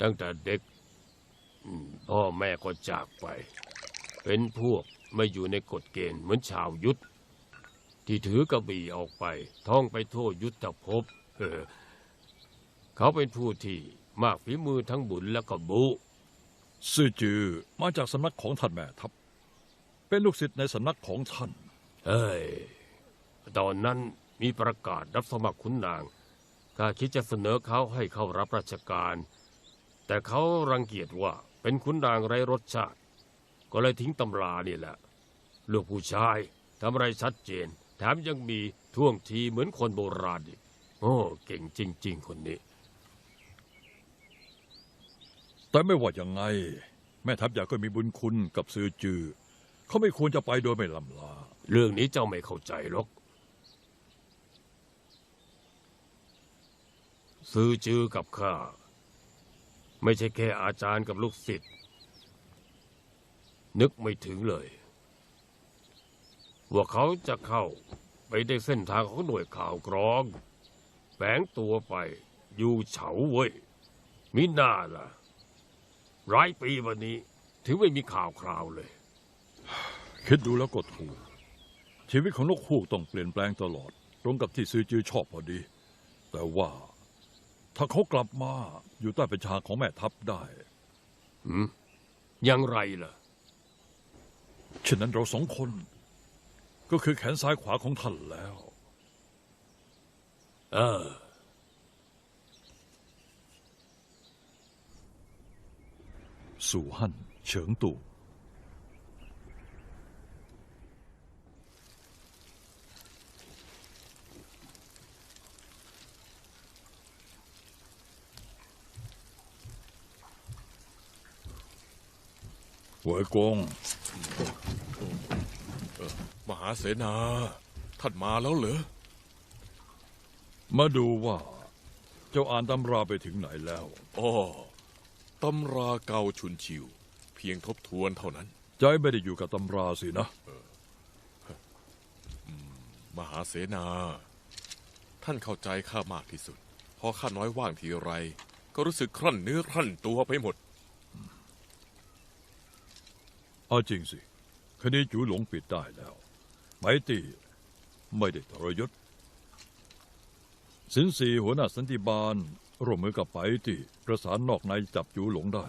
ตั้งแต่เด็กอืมพ่อแม่ก็จากไป เป็นพวกไม่อยู่ในกฎเกณฑ์เหมือนชาวยุทธ ที่ถือกระบี่ออกไป ท่องไปทั่วยุทธภพเออเขาเป็นผู้ที่มากฝีมือทั้งบุญและก็บุซื่อจือมาจากสำนักของท่านแม่ทัพ เป็นลูกศิษย์ในสำนักของท่านเอ้ย ตอนนั้นมีประกาศรับสมัครขุนนางข้าคิดจะเสนอเขาให้เข้ารับราชการ แต่เขารังเกียจว่าเป็นขุนนางไร้รสชาติ ก็เลยทิ้งตำรานี่แหละ ลูกผู้ชายทำอะไรชัดเจน แถมยังมีท่วงทีเหมือนคนโบราณอีกโอ้เก่งจริง ๆ คนนี้ แต่ไม่ว่ายังไง แม่ทัพใหญ่ก็มีบุญคุณกับซื่อจือ เขาไม่ควรจะไปโดยไม่ลำลา เรื่องนี้เจ้าไม่เข้าใจหรอกซื้อจือกับข้า ไม่ใช่แค่อาจารย์กับลูกศิษย์ นึกไม่ถึงเลย ว่าเขาจะเข้าไปในเส้นทางของหน่วยข่าวกรองแฝงตัวไปอยู่เฉาเว้ย มิน่าล่ะ ร้ายปีวันนี้ ถึงไม่มีข่าวคราวเลย คิดดูแล้วก็ถูก ชีวิตของนกฮูกต้องเปลี่ยนแปลงตลอด ตรงกับที่ซื่อจือชอบพอดี แต่ว่า ถ้าเขากลับมาอยู่ใต้ประชาของแม่ทัพได้หืมยังไรล่ะฉะนั้นเราสองคน ก็คือแขนซ้ายขวาของท่านแล้ว เออ สู่ฮั่นเฉิงตู่ หวยกงมหาเสนา ท่านมาแล้วเหรอ มาดูว่า เจ้าอ่านตำราไปถึงไหนแล้วอ๋อตำราเก่าชุนชิว เพียงทบทวนเท่านั้น ใจไม่ได้อยู่กับตำราสินะ มหาเสนา ท่านเข้าใจข้ามากที่สุด พอข้าน้อยว่างทีไร ก็รู้สึกครั่นเนื้อครั่นตัวไปหมด เอาจริงสิ คดีจูหลงปิดได้แล้ว ไมตีไม่ได้ทรยศ สินสีหัวหน้าสันติบาล ร่วมมือกับไปตีประสานนอกในจับจูหลงได้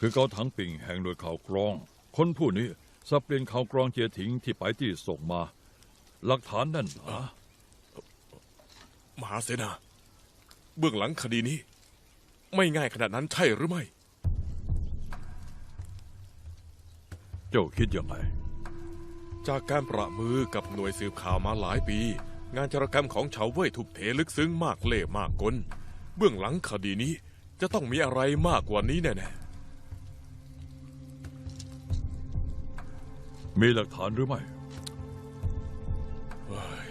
คือเกาถังปิ่งแห่งหน่วยข่าวกรอง คนผู้นี้สับเปลี่ยนข่าวกรองเจียถิงที่ไปตีส่งมา หลักฐานแน่นหนามหาเสนา เบื้องหลังคดีนี้ ไม่ง่ายขนาดนั้นใช่หรือไม่ เจ้าคิดยังไง จากการประมือกับหน่วยสืบข่าวมาหลายปี งานจารกรรมของเฉาเว่ยถูกเทลึกซึ้งมากเล่ห์มากกล เบื้องหลังคดีนี้จะต้องมีอะไรมากกว่านี้แน่มีหลักฐานหรือไม่ๆเฮ้ย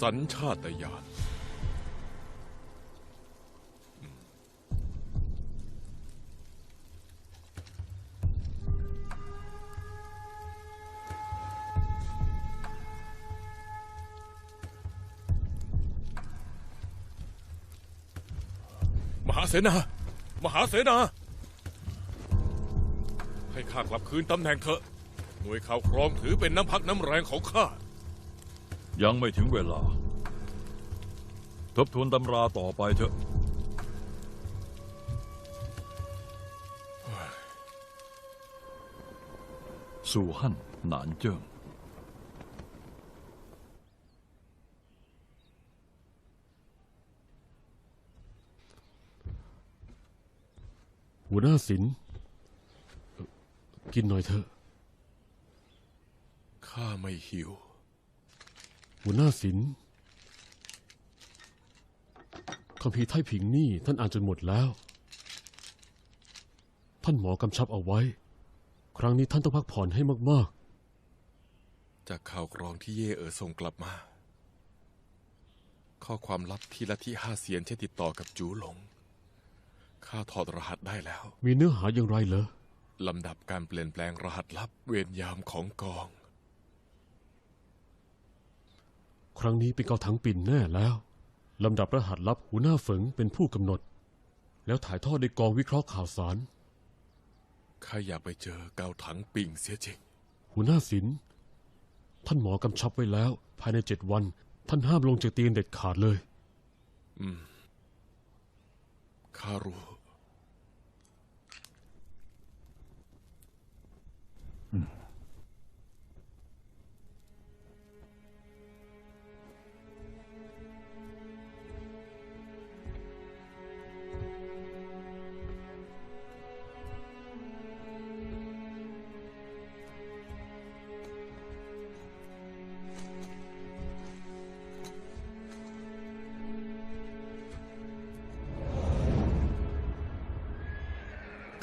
สัญชาตญาณาเสนา มหาเสนา ให้ข้ากลับคืนตำแหน่งเถอะ หน่วยข่าวครองถือเป็นน้ำพักน้ำแรงของข้า ยังไม่ถึงเวลา ทบทวนตำราต่อไปเถอะ สู่ฮั่นหนานเจิ้ง หัวหน้าศิลป์เอ่อกินหน่อยเถอะ ข้าไม่หิว หัวหน้าศิลป์คำพีร์ไทยผิงนี่ท่านอ่านจนหมดแล้ว ท่านหมอกำชับเอาไว้ ครั้งนี้ท่านต้องพักผ่อนให้มากจากข่าวกรองที่เย่เอ๋อส่งกลับมา ข้อความลับที่ละที่ห้าเสียนใช้ติดต่อกับจูหลง ข้าถอดรหัสได้แล้วๆมีเนื้อหาอย่างไรเหรอลำดับการเปลี่ยนแปลงรหัสลับเวรยามของกอง ครั้งนี้เป็นเกาถังปิ่นแน่แล้วลำดับรหัสลับหัวหน้าเฝิงเป็นผู้กำหนด แล้วถ่ายทอดในกองวิเคราะห์ข่าวสารข้าอยากไปเจอเกาถังปิ่งเสียจริง หัวหน้าศิลป์ท่านหมอกำชับไว้แล้ว ภายในเจ็ดวัน ท่านห้ามลงจากเตียงเด็ดขาดเลยข้ารู้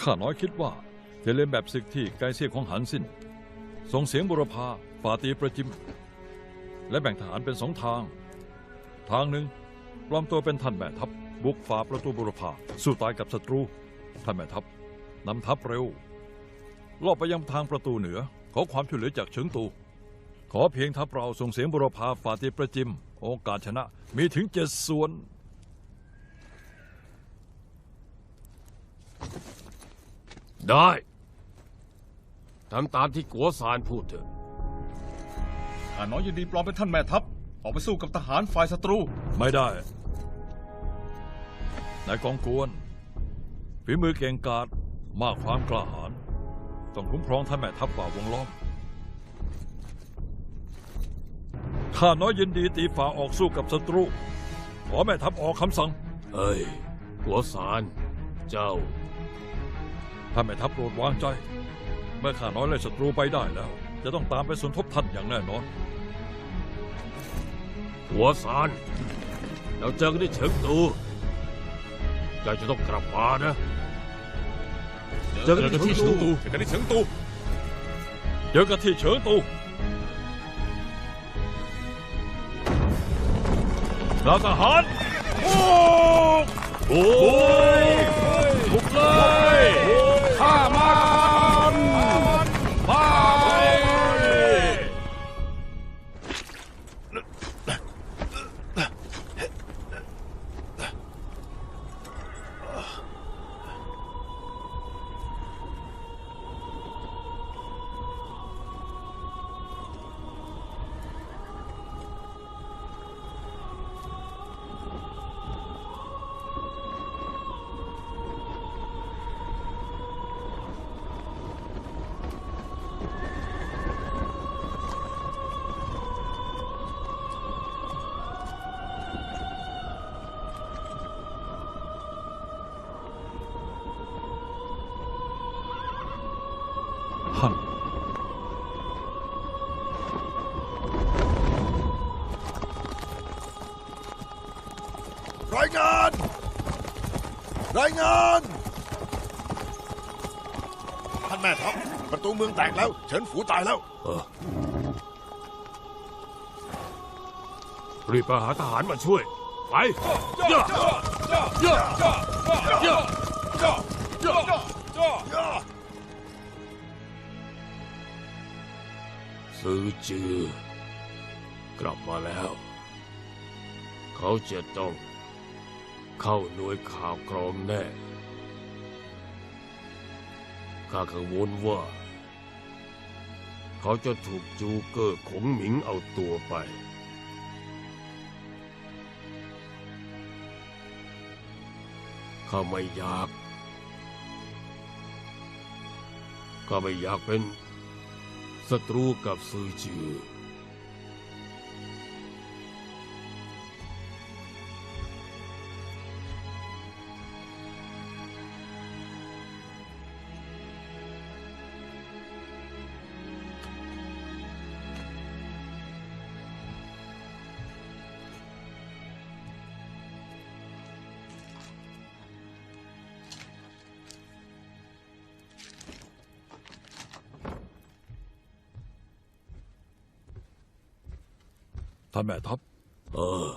ข้าน้อยคิดว่าจะเล่นแบบศึกที่ไกลเสียของหันสิ้นส่งเสียงบุรพาฝ่าตีประจิม และแบ่งทหารเป็นสองทาง ทางหนึ่งปลอมตัวเป็นท่านแม่ทัพบุกฝ่าประตูบุรพาสู้ตายกับศัตรู ท่านแม่ทัพนำทัพเร็วลอบไปยังทางประตูเหนือ ขอความช่วยเหลือจากเฉิงตู ขอเพียงทัพเราส่งเสียงบุรพาฝ่าตีประจิม โอกาสชนะมีถึงเจ็ดส่วน ได้ทำตามที่กัวซานพูดเถอะข้าน้อยยินดีปลอมเป็นท่านแม่ทัพ ออกไปสู้กับทหารฝ่ายศัตรู ไม่ได้ นายกองกวนฝีมือเก่งกาจมากความกล้าหาญต้องคุ้มครองท่านแม่ทัพฝ่าวงล้อมข้าน้อยยินดีตีฝ่าออกสู้กับศัตรู ขอแม่ทัพออกคำสั่ง เฮ้ย กัวซาน เจ้า ท่านแม่ทัพโปรดวางใจ เมื่อข้าน้อยไล่ศัตรูไปได้แล้ว จะต้องตามไปสนทบท่านอย่างแน่นอนกัวซาน เราเจอกันที่เฉิงตูเจ้าจะต้องกลับมานะ เจอกันที่เฉิงตูเจอกันที่เฉิงตูเจอกันที่เฉิงตูเราทหารโอ้โอ้ยบุกเลย รายงาน ท่านแม่ทัพประตูเมืองแตกแล้ว เฉินฝูตายแล้วรีบไปหาทหารมาช่วย ไปย่าย่าย่าซื้อจือกลับมาแล้ว เขาจะต้อง เข้าหน่วยข่าวกรองแน่ ข้ากังวลว่า เขาจะถูกจูเกอร์ขงหมิงเอาตัวไป ข้าไม่อยาก ข้าไม่อยากเป็นศัตรูกับซือจือ ท่านแม่ทัพ เออ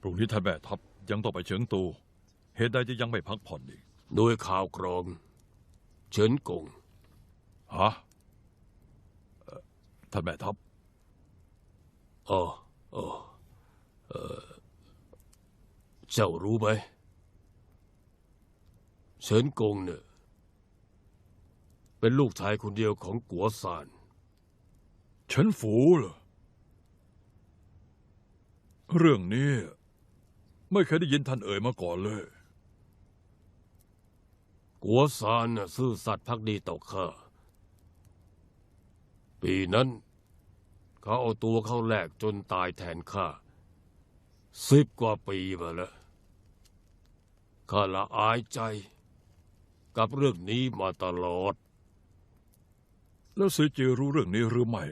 พรุ่งนี้ท่านแม่ทัพยังต้องไปเฉิงตู เหตุใดจะยังไม่พักผ่อนอีก โดยข่าวกรอง เฉินกง ฮะเอ่อท่านแม่ทัพ อ๋อ อ๋อ เออ เจ้ารู้ไหมเฉินกงเนี่ย เป็นลูกชายคนเดียวของกัวซานเฉินฝูเหรอ เรื่องนี้ ไม่เคยได้ยินท่านเอ่ยมาก่อนเลย กัวซานน่ะซื่อสัตย์พักดีต่อข้า ปีนั้น เขาเอาตัวเข้าแลกจนตายแทนข้า สิบกว่าปีมาแล้วข้าละอายใจ กับเรื่องนี้มาตลอด แล้วซื้อจือรู้เรื่องนี้หรือไม่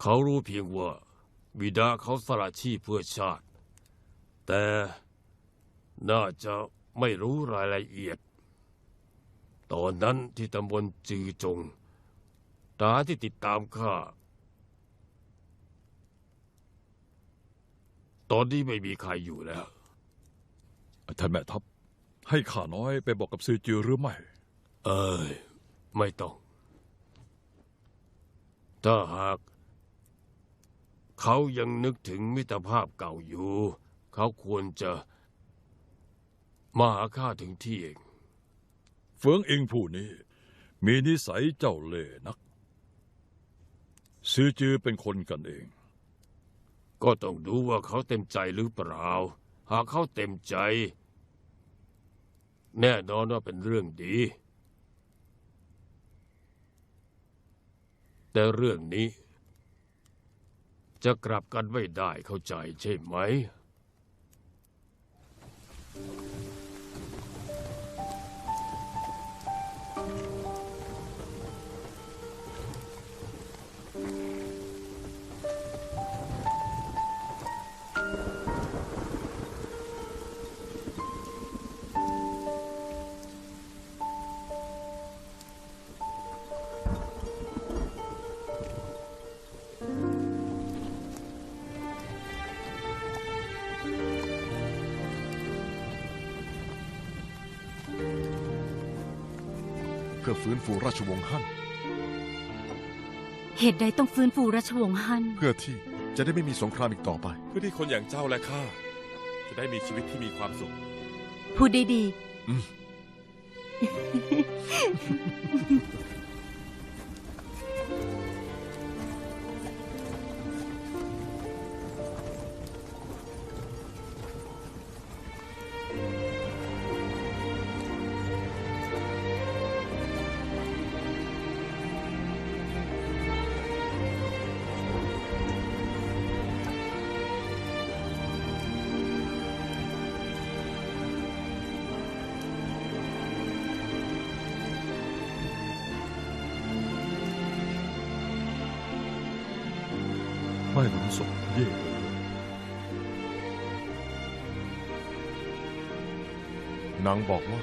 เขารู้เพียงว่า บิดาเขาสละชีพเพื่อชาติ แต่น่าจะไม่รู้รายละเอียด ตอนนั้นที่ตำบลจือจงตาที่ติดตามข้า ตอนนี้ไม่มีใครอยู่แล้ว ท่านแม่ทัพให้ข้าน้อยไปบอกกับซื้อจือหรือไม่ เอ้ย ไม่ต้อง ถ้าหาก เขายังนึกถึงมิตรภาพเก่าอยู่ เขาควรจะ มาหาข้าถึงที่เอง เฟืองอิงผู้นี้ มีนิสัยเจ้าเล่ห์นักซื้อจือเป็นคนกันเอง ก็ต้องดูว่าเขาเต็มใจหรือเปล่า หากเขาเต็มใจ แน่นอนว่าเป็นเรื่องดี แต่เรื่องนี้ จะกลับกันไม่ได้เข้าใจใช่ไหมเพื่ อฟื้นฟูราชวงศ์ฮั่น เหตุใดต้องฟื้นฟูราชวงศ์ฮั่น เพื่อที่จะได้ไม่มีสงครามอีกต่อไป เพื่อที่คนอย่างเจ้าและข้าจะได้มีชีวิตที่มีความสุข พูดได้ดีไม่ นางบอกว่า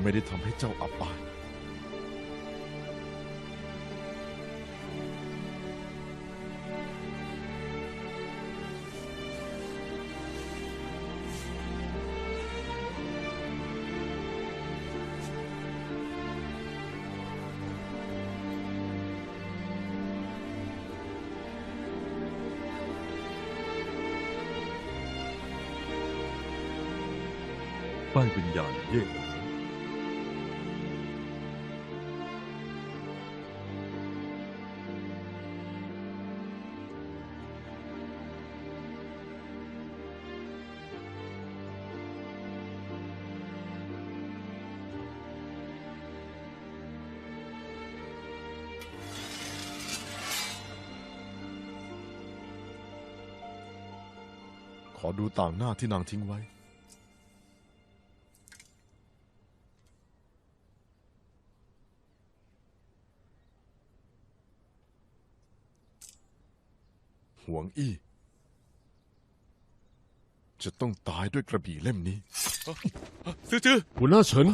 ไม่ได้ทำให้เจ้าอับอาย วิญญาณเย่อขอดูต่างหน้าที่นางทิ้งไว้ งอี้ จะต้องตายด้วยกระบี่เล่มนี้ ซื้อจื้อหัวหน้าเฉิน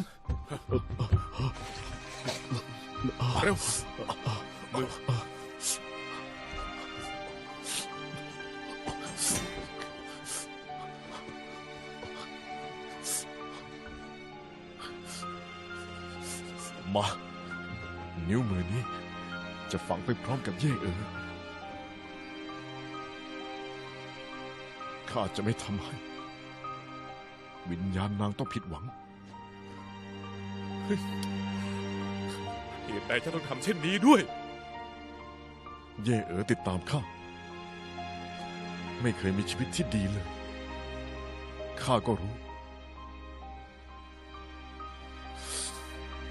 เร็วมือมา นิ้วมือนี้ จะฝังไปพร้อมกับเย่เอ๋อ ข้าจะไม่ทำให้ วิญญาณนางต้องผิดหวัง เหตุใดจะต้องทำเช่นนี้ด้วย เย่เอ๋อติดตามข้า ไม่เคยมีชีวิตที่ดีเลย ข้าก็รู้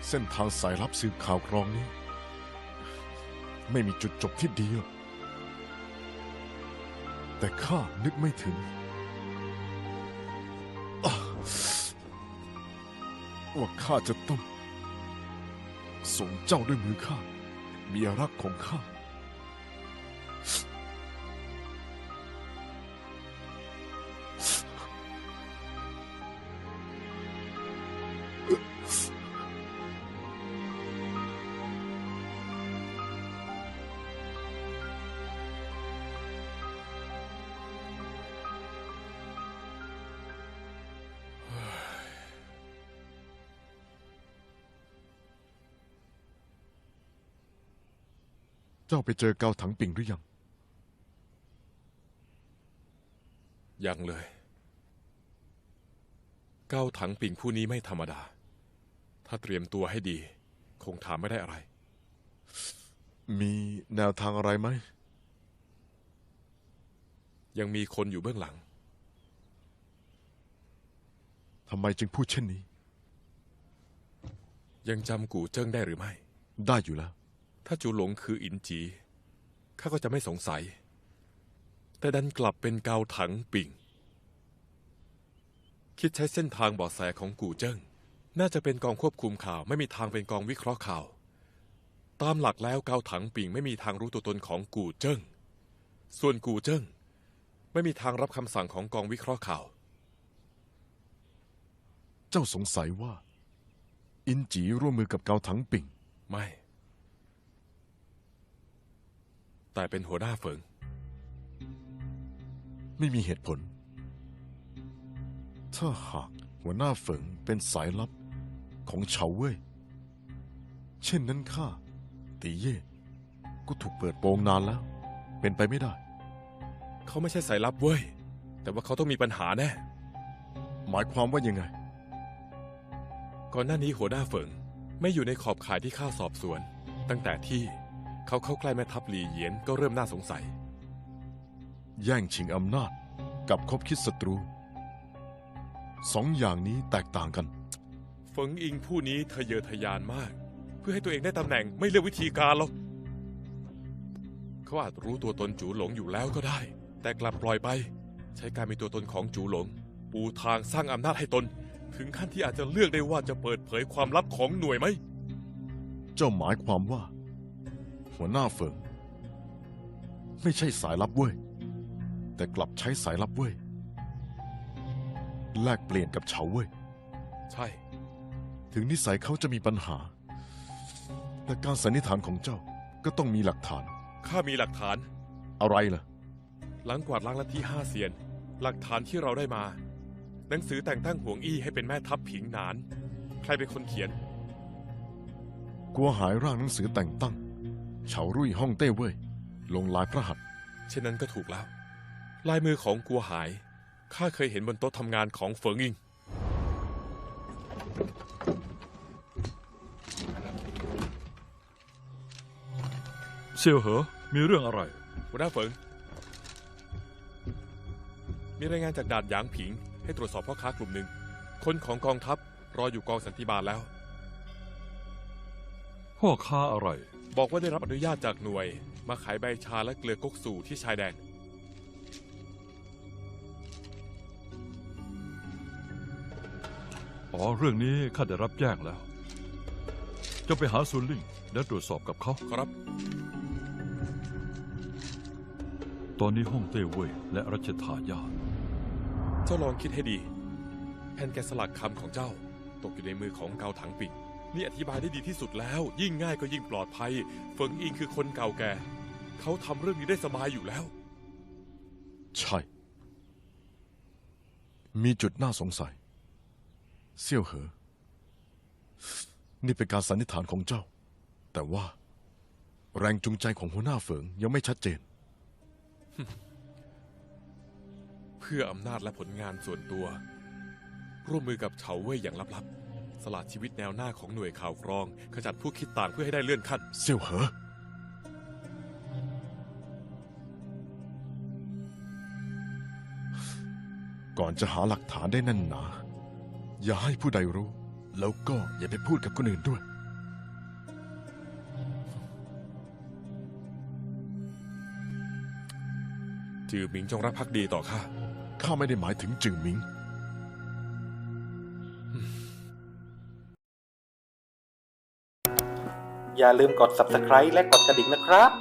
เส้นทางสายลับสืบข่าวกรองนี้ ไม่มีจุดจบที่ดีหรอก แต่ข้านึกไม่ถึง ว่าข้าจะต้องส่งเจ้าด้วยมือข้าเมียรักของข้า เจ้าไปเจอเกาถังปิ่งหรือยัง ยังเลย เก้าถังปิ่งผู้นี้ไม่ธรรมดา ถ้าเตรียมตัวให้ดี คงถามไม่ได้อะไร มีแนวทางอะไรไหม ยังมีคนอยู่เบื้องหลัง ทำไมจึงพูดเช่นนี้ ยังจำกูเจิ้งได้หรือไม่ ได้อยู่แล้ว ถ้าจูหลงคืออินจีข้าก็จะไม่สงสัย แต่ดันกลับเป็นเกาถังปิ่ง คิดใช้เส้นทางเบาะแสของกูเจิ้งน่าจะเป็นกองควบคุมข่าว ไม่มีทางเป็นกองวิเคราะห์ข่าว ตามหลักแล้วเกาถังปิ่งไม่มีทางรู้ตัวตนของกูเจิ้งส่วนกูเจิ้งไม่มีทางรับคำสั่งของกองวิเคราะห์ข่าว เจ้าสงสัยว่า อินจีร่วมมือกับเกาถังปิ่ง ไม่ แต่เป็นหัวหน้าเฟิง ไม่มีเหตุผล ถ้าหากหัวหน้าเฝิงเป็นสายลับของเฉาเว่ย เช่นนั้นข้าตีเย่ก็ถูกเปิดโปงนานแล้ว เป็นไปไม่ได้ เขาไม่ใช่สายลับเว้ย แต่ว่าเขาต้องมีปัญหาแน่ หมายความว่ายังไง ก่อนหน้านี้หัวหน้าเฟิงไม่อยู่ในขอบข่ายที่ข้าสอบสวน ตั้งแต่ที่ เขาเข้าใกล้แม่ทัพหลีเหยียนก็เริ่มน่าสงสัย แย่งชิงอำนาจกับคบคิดศัตรูสองอย่างนี้แตกต่างกันเฟิงอิงผู้นี้ทะเยอทะยานมาก เพื่อให้ตัวเองได้ตำแหน่งไม่เลือกวิธีการหรอกเขาอาจรู้ตัวตนจูหลงอยู่แล้วก็ได้ แต่กลับปล่อยไป ใช้การมีตัวตนของจูหลง ปูทางสร้างอำนาจให้ตน ถึงขั้นที่อาจจะเลือกได้ว่าจะเปิดเผยความลับของหน่วยไหม เจ้าหมายความว่า หัวหน้าเฟิง ไม่ใช่สายลับเว้ย แต่กลับใช้สายลับเว้ย แลกเปลี่ยนกับเฉาเว้ย ใช่ ถึงนิสัยเขาจะมีปัญหา แต่การสันนิษฐานของเจ้าก็ต้องมีหลักฐาน ข้ามีหลักฐาน อะไรล่ะ หลังกวาดล้างลัทธิห้าเซียน หลักฐานที่เราได้มา หนังสือแต่งตั้งหวงอี้ให้เป็นแม่ทัพผิงหนาน ใครเป็นคนเขียน กลัวหายร่างหนังสือแต่งตั้ง เฉารุ่ยฮ่องเต้เว่ยลงลายพระหัตถ์เช่นนั้นก็ถูกแล้ว ลายมือของกัวหาย ข้าเคยเห็นบนโต๊ะทำงานของเฟิงอิง เซียวเหอ มีเรื่องอะไร หัวหน้าเฟิง มีรายงานจากด่านหยางผิง ให้ตรวจสอบพ่อค้ากลุ่มหนึ่ง คนของกองทัพรออยู่กองสันติบาลแล้ว พ่อค้าอะไร บอกว่าได้รับอนุญาตจากหน่วย มาขายใบชาและเกลือก๊กสู่ที่ชายแดน อ๋อ เรื่องนี้ข้าได้รับแจ้งแล้ว จะไปหาซุนลิงและตรวจสอบกับเขา ครับ ตอนนี้ห้องเต้เว่ยและรัชทายาทเจ้าลองคิดให้ดี แผ่นแกะสลักคำของเจ้า ตกอยู่ในมือของเกาถังปิ่ง นี่อธิบายได้ดีที่สุดแล้ว ยิ่งง่ายก็ยิ่งปลอดภัย เฟิงอิงคือคนเก่าแก่ เขาทำเรื่องนี้ได้สบายอยู่แล้ว ใช่ มีจุดน่าสงสัย เซี่ยวเหอ นี่เป็นการสันนิษฐานของเจ้า แต่ว่า แรงจูงใจของหัวหน้าเฝิงยังไม่ชัดเจน เพื่ออำนาจและผลงานส่วนตัว ร่วมมือกับเฉาเว่ยอย่างลับๆ สละชีวิตแนวหน้าของหน่วยข่าวกรอง ขจัดผู้คิดต่างเพื่อให้ได้เลื่อนขั้น เซี่ยวเหอ ก่อนจะหาหลักฐานได้แนั่นหนา อย่าให้ผู้ใดรู้ แล้วก็อย่าไปพูดกับคนอื่นด้วย จือหมิงจงรักภักดีต่อข้า ข้าไม่ได้หมายถึงจือหมิง อย่าลืมกด subscribe และกดกระดิ่งนะครับ